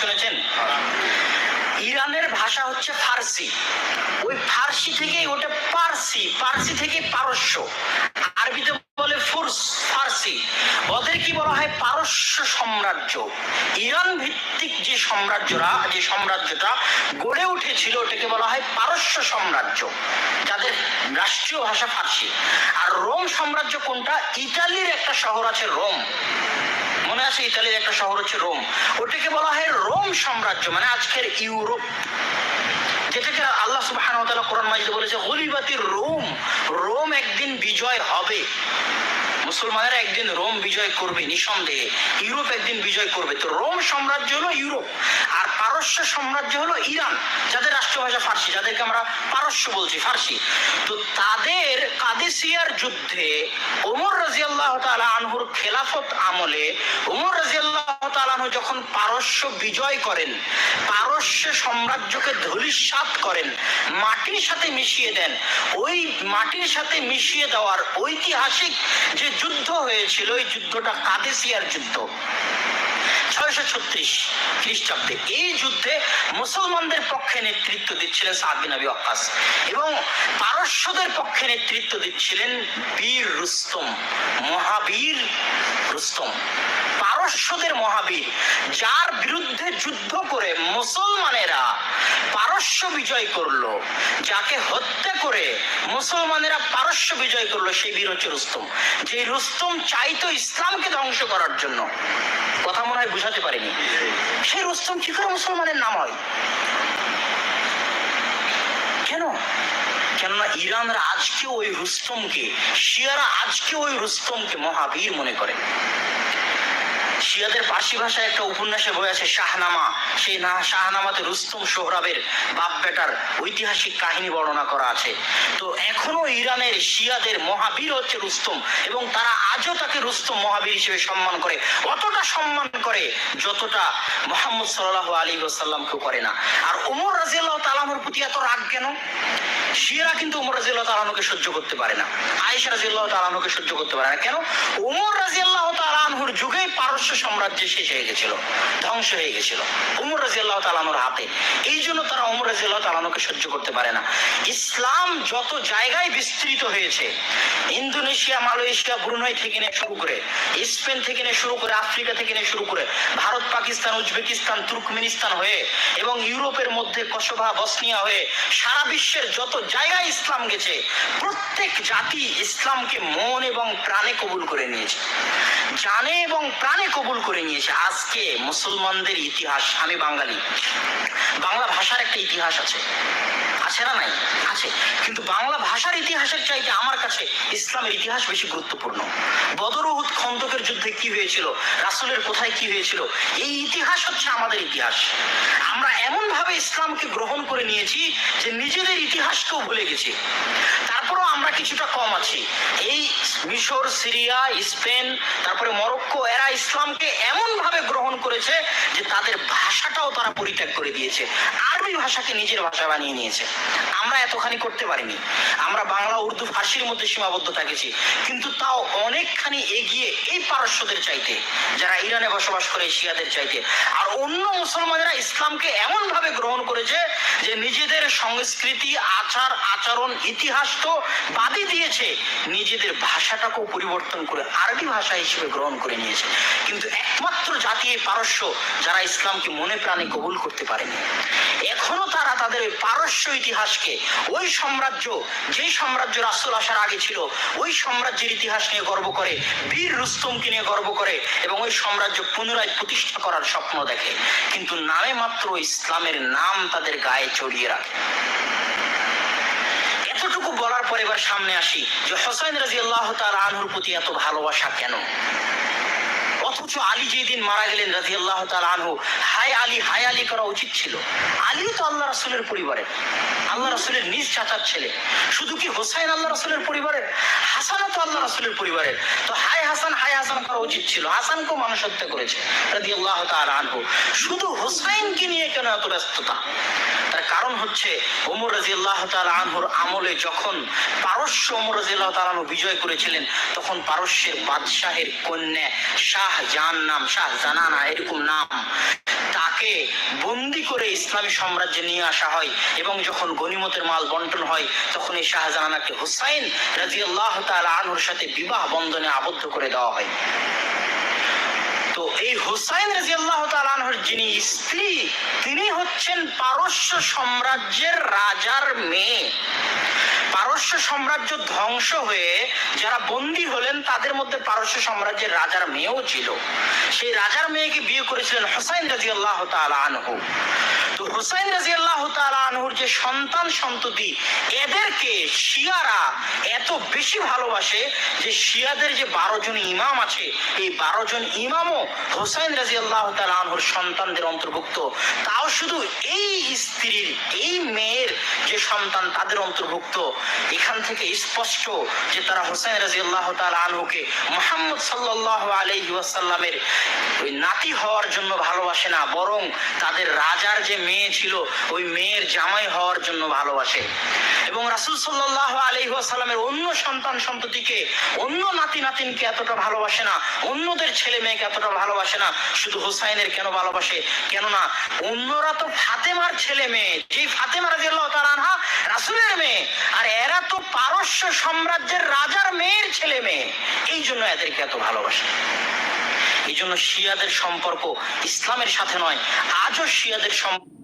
শুনেছেন? ইরানের ভাষা হচ্ছে ফার্সি। ওই ফার্সি থেকে ওটা পার্সি পার্সি থেকে পারস্য। আরবিতে ফুরস। ওদের কি বলা হয়? পারস্য সাম্রাজ্য। ইরান ভিত্তিক যে সাম্রাজ্যরা, যে সাম্রাজ্যটা গড়ে উঠেছিল, ওটাকে বলা হয় পারস্য সাম্রাজ্য। যাদের রাষ্ট্রীয় ভাষা ফার্সি। আর রোম সাম্রাজ্য কোনটা? ইতালির একটা শহর আছে রোম। মনে আছে ইতালির একটা শহর হচ্ছে রোম? ওটাকে বলা হয় রোম সাম্রাজ্য মানে আজকের ইউরোপ। যেটাকে আল্লাহ তাআলা কোরআন মাজিদে বলেছে গলিবাতির রোম রোম একদিন বিজয় হবে। মুসলমানেরা একদিন রোম বিজয় করবে নিঃসন্দেহে। ইউরোপ একদিন বিজয় করবে। তো রোম সাম্রাজ্য হলো ইউরোপ, আর পারস্য সাম্রাজ্য হলো ইরান, যাদের রাষ্ট্রভাষা ফার্সি, যাদেরকে আমরা পারস্য বলছি, ফার্সি। তো তাদের কাদেসিয়ার যুদ্ধে ওমর রাজিয়াল্লাহ তাআলা আনহুর খেলাফত আমলে, ওমর রাজিয়াল্লাহ তাআলা আনহু যখন পারস্য বিজয় করেন, পারস্য সাম্রাজ্যকে ধূলিসাৎ করেন, মাটির সাথে মিশিয়ে দেন, ওই মাটির সাথে মিশিয়ে দেওয়ার ঐতিহাসিক যে যুদ্ধ হয়েছিল ওই যুদ্ধটা কাদেসিয়ার যুদ্ধ। ছয়শো ছত্রিশ খ্রিস্টাব্দে। এই যুদ্ধে মুসলমানদের পক্ষে নেতৃত্ব দিচ্ছিলেন সাহাবিন বিন আবি ওয়াক্কাস এবং পারস্যদের পক্ষে নেতৃত্ব দিচ্ছিলেন বীর রুস্তম, মহাবীর রুস্তম। পারস্যদের মহাবীর, যার বিরুদ্ধে যুদ্ধ করে মুসলমানেরা পারস্য বিজয় করল, যাকে হত্যা করে মুসলমানেরা পারস্য বিজয় করল সেই বীর হচ্ছে রুস্তম। যে রুস্তম চাইতো ইসলামকে ধ্বংস করার জন্য। কথা মনে হয় বুঝাতে পারিনি। সেই রুস্তম কি করে মুসলমানের নাম হয়? কেন? কেননা ইরানরা আজকে ওই রুস্তমকে, শিয়ারা আজকে ওই রুস্তমকে মহাবীর মনে করে। শিয়াদের পার্সি ভাষায় একটা উপন্যাসে বই আছে, শাহনামা। সেই না শাহনামাতে রুস্তম সোহরাবের বাপ বেটার ঐতিহাসিক কাহিনী বর্ণনা করা আছে। তো এখনও ইরানের শিয়াদের মহাবীর হচ্ছে রুস্তম এবং তারা আজও তাকে রুস্তম মহাবীর হিসেবে সম্মান করে। অতটা সম্মান করে যতটা মোহাম্মদ সাল্লাহ আলী ওসাল্লামকেও করে না। আর ওমর রাজিয়াল্লাহ তালানোর প্রতি এত রাগ কেন? শিয়ারা কিন্তু উমর রাজিয়াল্লাহ তালানুকে সহ্য করতে পারে না। আয়েশা রাজিয়াল্লাহ তালানুকে সহ্য করতে পারে না। কেন? উমর রাজিয়াল্লাহ তালানহুর যুগেই পারস্য সাম্রাজ্য শেষ হয়ে গেছিল, ধ্বংস হয়ে গেছিল। উমর রাজিয়াল্লাহ তালানুর হাতে। এই জন্য তারা উমর রাজিয়াল্লাহ তালানুকে সহ্য করতে পারে না। ইসলাম যত জায়গায় বিস্তৃত হয়েছে, ইন্দোনেশিয়া, মালয়েশিয়া, ব্রুনাই থেকে নিয়ে শুরু করে, স্পেন থেকে নিয়ে শুরু করে, আফ্রিকা থেকে নিয়ে শুরু করে, ভারত, পাকিস্তান, উজবেকিস্তান, তুর্কমেনিস্তান হয়ে এবং ইউরোপের মধ্যে কসোভা বসনিয়া হয়ে সারা বিশ্বের যত জায়গায় ইসলাম গেছে, প্রত্যেক জাতি ইসলামকে মন এবং প্রাণে কবুল করে নিয়েছে। জানে এবং প্রাণে কবুল করে নিয়েছে। আজকে মুসলমানদের ইতিহাস, আমি বাঙালি। বাংলা ভাষার একটা ইতিহাস আছে। আছে না নাই? আছে। কিন্তু বাংলা ভাষার ইতিহাসের চাইতে আমার কাছে ইসলামের ইতিহাস বেশি গুরুত্বপূর্ণ। বদর উহুদ খন্দকের যুদ্ধে কি হয়েছিল? রাসূলের কোথায় কি হয়েছিল? এই ইতিহাস হচ্ছে আমাদের ইতিহাস। আমরা এমন ভাবে ইসলামকে গ্রহণ করে নিয়েছি যে নিজেদের ইতিহাসকেও ভুলে গেছি। তারপরেও আমরা কিছুটা কম আছি। এই মিশর, সিরিয়া, স্পেন, তারপরে মরক্কো, এরা ইসলামকে এমন ভাবে গ্রহণ করেছে যে তাদের ভাষাটাও তারা পরিত্যাগ করে দিয়েছে। আরবি ভাষাকে নিজের ভাষা বানিয়ে নিয়েছে। আমরা এতখানি করতে পারিনি। আমরা বাংলা, উর্দু, ফার্সির মধ্যে সীমাবদ্ধ থাকেছি। কিন্তু তাও অনেকখানি এগিয়ে এই পারস্যদের চাইতে, যারা ইরানে বসবাস করে, শিয়াদের চাইতে। আর অন্য মুসলমানেরা ইসলামকে এমন ভাবে গ্রহণ করেছে যে নিজেদের সংস্কৃতি, আচার, আচরণ, ইতিহাস তো বাদই দিয়েছে, নিজেদের ভাষাটাকেও পরিবর্তন করে আরবি ভাষা হিসেবে গ্রহণ করে নিয়েছে। কিন্তু একমাত্র জাতি এই পারস্য যারা ইসলামকে মনে প্রাণে কবুল করতে পারেনি। এখনও তারা তাদের ওই পারস্য ইতিহাসকে, ওই সাম্রাজ্য, যেই সাম্রাজ্য রাসূল আসার আগে ছিল, ওই সাম্রাজ্যের ইতিহাস নিয়ে গর্ব করে, বীর রুস্তমকে নিয়ে গর্ব করে এবং ওই সাম্রাজ্য পুনরায় প্রতিষ্ঠা করার স্বপ্ন দেখে। কিন্তু নামে মাত্র ইসলামের নাম তাদের গায়ে চড়িয়ে রাখে। এতটুকু বলার পর এবার সামনে আসি যে হোসাইন রাজি আল্লাহ তার আনহুর প্রতি এত ভালোবাসা কেন? অথচ আলী যেদিন মারা গেলেন রাজি আল্লাহ আনহু হাই আলী হাই আলী করা উচিত ছিল। আলী তো আল্লাহ রাসুলের পরিবারের আল্লাহ রাসুলের নিজ চাচার ছেলে। শুধু কি হোসাইন আল্লাহ রাসুলের পরিবারের হাসানও তো আল্লাহ রাসুলের পরিবারের তো হাই হাসান হাই হাসান করা উচিত ছিল। হাসানকেও মানুষ হত্যা করেছে রাজি আল্লাহ আনহু। শুধু হোসাইনকে নিয়ে কেন এত ব্যস্ততা? তার কারণ হচ্ছে ওমর রাজি আল্লাহ আনহুর আমলে যখন পারস্য ওমর রাজি আল্লাহ বিজয় করেছিলেন, তখন পারস্যের বাদশাহের কন্যা শাহ জান নাম শাহ জানানা, এরকম নাম। তাকে বন্দি করে ইসলামী সাম্রাজ্যে নিয়ে আসা হয় এবং যখন গনিমতের মাল বন্টন হয়, তখন এই শাহজাহানাকে হুসাইন রাজি আল্লাহ আনহুর সাথে বিবাহ বন্ধনে আবদ্ধ করে দেওয়া হয়। তো এই হুসাইন রাজি আল্লাহ আনহুর যিনি স্ত্রী, তিনি হচ্ছেন পারস্য সাম্রাজ্যের রাজার মেয়ে। পারস্য সাম্রাজ্য ধ্বংস হয়ে যারা বন্দী হলেন, তাদের মধ্যে পারস্য সাম্রাজ্যের রাজার মেয়েও ছিল। সেই রাজার মেয়েকে বিয়ে করেছিলেন হোসাইন রাজি আল্লাহ আনহু। হোসাইন রাজি আল্লাহ আনহুর যে সন্তান সন্ততি, এদেরকে শিয়ারা এত বেশি ভালোবাসে যে শিয়াদের যে বারো জন ইমাম আছে, এই বারো জন ইমামও হোসাইন রাজি আল্লাহ আনহুর সন্তানদের অন্তর্ভুক্ত। তাও শুধু এই স্ত্রীর, এই মেয়ের যে সন্তান তাদের অন্তর্ভুক্ত। এখান থেকে স্পষ্ট যে তারা হোসেন রাজি আল্লাহ মোহাম্মদ সাল্লাহ আলহি ওই নাতি হওয়ার জন্য ভালোবাসে না, বরং তাদের রাজার যে মেয়ে ছিল, ওই মেয়ের জামাই হওয়ার জন্য ভালোবাসে। এবং রাসুল সাল্লাহ আলহি ওয়াসাল্লামের অন্য সন্তান সন্ততিকে অন্য নাতি নাতিনকে এতটা ভালোবাসে না, অন্যদের ছেলে মেয়েকে এতটা ভালোবাসে না, শুধু হোসাইনের কেন ভালোবাসে? কেননা অন্যরা তো ফাতেমার ছেলে মেয়ে, যেই ফাতেমা রাজি আল্লাহ আনহা রাসুলের মেয়ে, আর এরা তো পারস্য সাম্রাজ্যের রাজার মেয়ের ছেলে মেয়ে। এই জন্য এদেরকে এত ভালোবাসে। এই জন্য শিয়াদের সম্পর্ক ইসলামের সাথে নয়, আজও শিয়াদের সম্পর্ক